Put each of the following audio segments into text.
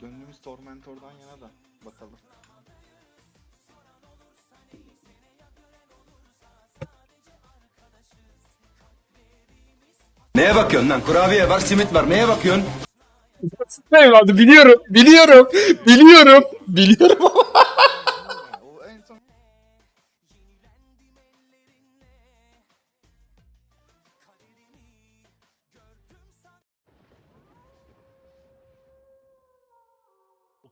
Gönlümüz Tormentor'dan yana da bakalım. Neye bakıyorsun lan? Kurabiye var, simit var. Neye bakıyorsun? Evladı biliyorum, biliyorum, biliyorum, biliyorum. Yani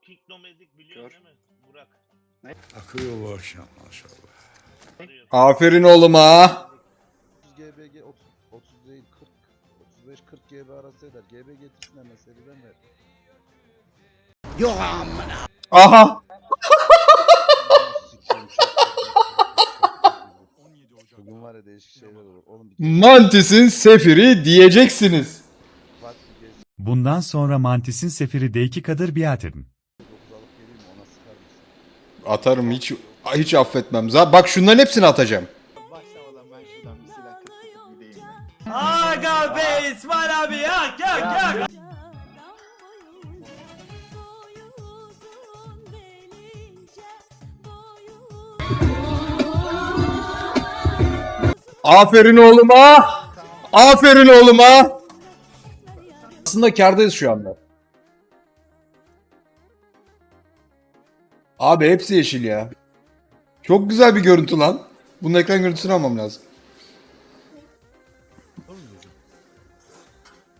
O Kingdomedik biliyorsun değil mi? Burak. Akıyor bu akşam maşallah. Aferin oğluma. 30 GBG 30, 30 değil 40 35 40 GB arası eder. GB getirsin hemen seriden ver. Aha. Sikeyim, çok- Bugün var ya değişik şeyler olur. Oğlum bir Mantis'in sefiri diyeceksiniz. Fatih gez Bundan sonra Mantis'in sefiri D2 Kadir biat edin. 9 alıp geleyim mi ona sıkar mısın? Atarım hiç hiç affetmem. Zaten bak şunların hepsini atacağım. başlamadan ben şuradan bir silah gideyim. Aga be İsmail abi yak yak yak. Aferin oğluma. Aferin oğluma. Aslında kardayız şu anda. Abi hepsi yeşil ya. Çok güzel bir görüntü lan. Bunun ekran görüntüsünü almam lazım.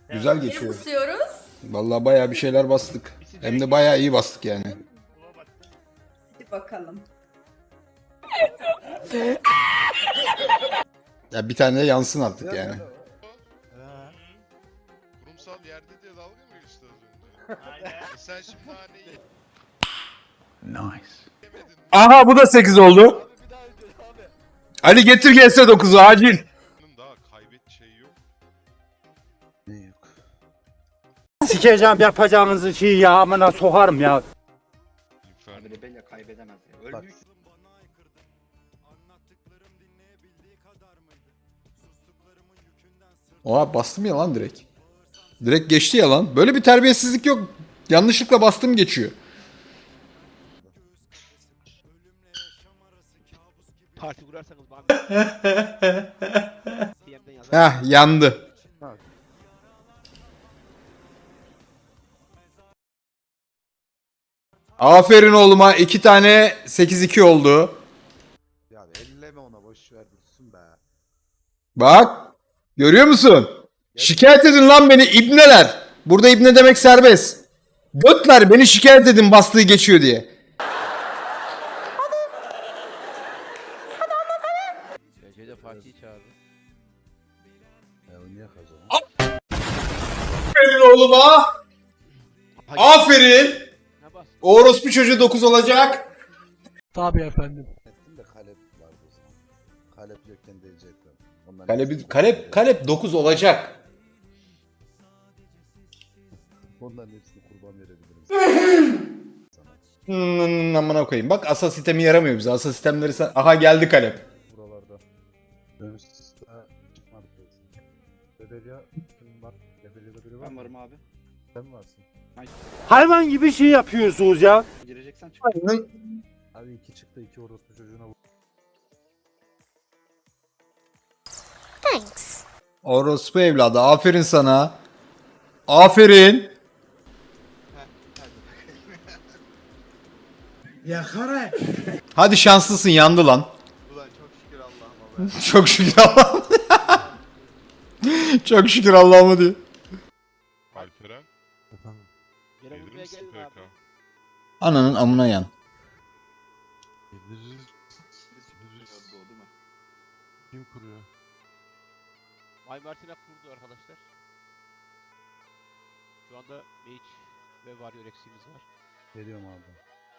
Güzel geçiyor. Kusuyoruz. Vallahi bayağı bir şeyler bastık. Hem de bayağı iyi bastık yani. Hadi bakalım. Ya bir tane de yansın artık yani. Kurumsal yerde diye dalga mı geçti az önce? Aynen. E sen şimdi naneyi Nice. Aha bu da 8 oldu. Ali getir GS 9'u acil. Daha kaybet şeyi yok. Ne yok. Sikeceğim yapacağınızı şey ya amına sokarım ya. Inferno. Kaybedemez ya. Oha bastım ya lan direkt. Direkt geçti ya lan. Böyle bir terbiyesizlik yok. Yanlışlıkla bastım geçiyor. Parti kurarsanız bana DM'den yazar. Heh yandı. Aferin oğluma. iki tane 8-2 oldu. Ya elleme ona boş ver dursun be. Bak. Görüyor musun? Şikayet edin lan beni ibneler. Burada ibne demek serbest. Götler beni şikayet edin bastığı geçiyor diye. Aferin oğluma. Aferin. Orospu çocuğu 9 olacak. Ettim de kalep vardı o zaman. Kalep yokken diyecektim. Ondan Kalep, kalep, kalep 9 olacak. Onların hepsini kurban verebilirim. sana. Hmm, amına koyayım. Bak asa sistemi yaramıyor bize. Asa sistemleri sen... Aha geldi kalep. Buralarda. Diyorsun. Rebelya kim var? Rebelya'da biri var Ben mı? varım abi. Sen varsın. Hayvan gibi şey yapıyorsunuz ya. Gireceksen çık. Abi iki çıktı iki orospu çocuğuna vur. Orospu evladı. Aferin sana. Aferin. Hadi şanslısın yandı lan. Ulan çok şükür Allah'ıma be. Çok şükür Allah'ım. Çok şükür Allah'ıma diyor. Alperen. Efendim. Gelir buraya misin gelin abi. PK? Ananın amına yan. Geliriz. Yazdı o değil mi? Kim kuruyor? May Martina kurdu arkadaşlar. Şu anda Mage ve Warrior eksiğimiz var. Geliyorum abi.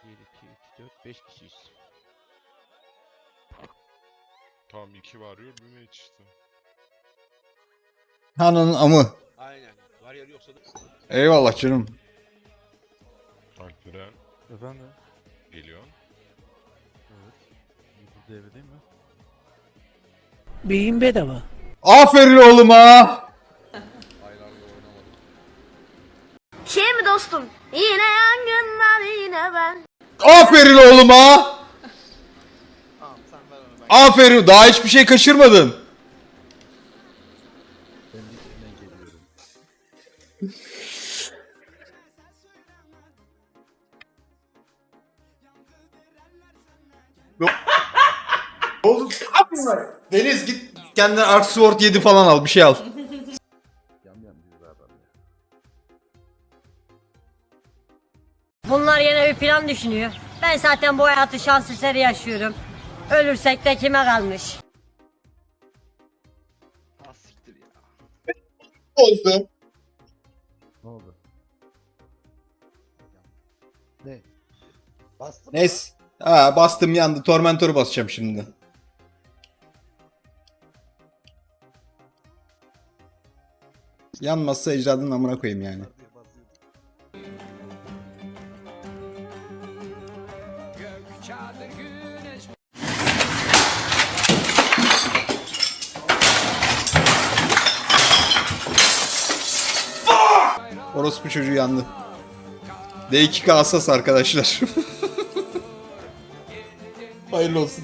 1, 2, 3, 4, 5 kişiyiz. Tamam iki varıyor bir mage işte. Ananın amı. Aynen. Warrior yoksa da Eyvallah canım. Alperen. Efendim? Geliyorsun. Evet. Burada evde değil mi? Beyin bedava. Aferin oğluma. Şeye mi dostum. Yine yangınlar yine ben. Aferin oğluma. Tamam sen ver onu ben. Aferin. Daha hiçbir şey kaçırmadın. Deniz git kendine Ark Sword 7 falan al. Bir şey al. Bunlar yine bir plan düşünüyor. Ben zaten bu hayatı şans eseri yaşıyorum. Ölürsek de kime kalmış? Siktir ya. Oldu. Ne? Bastım. Neyse. Ha bastım yandı. Tormentor'u basacağım şimdi. Yanmazsa ecdadın amına koyayım yani. Orospu çocuğu yandı. D2K asas arkadaşlar. Hayırlı olsun.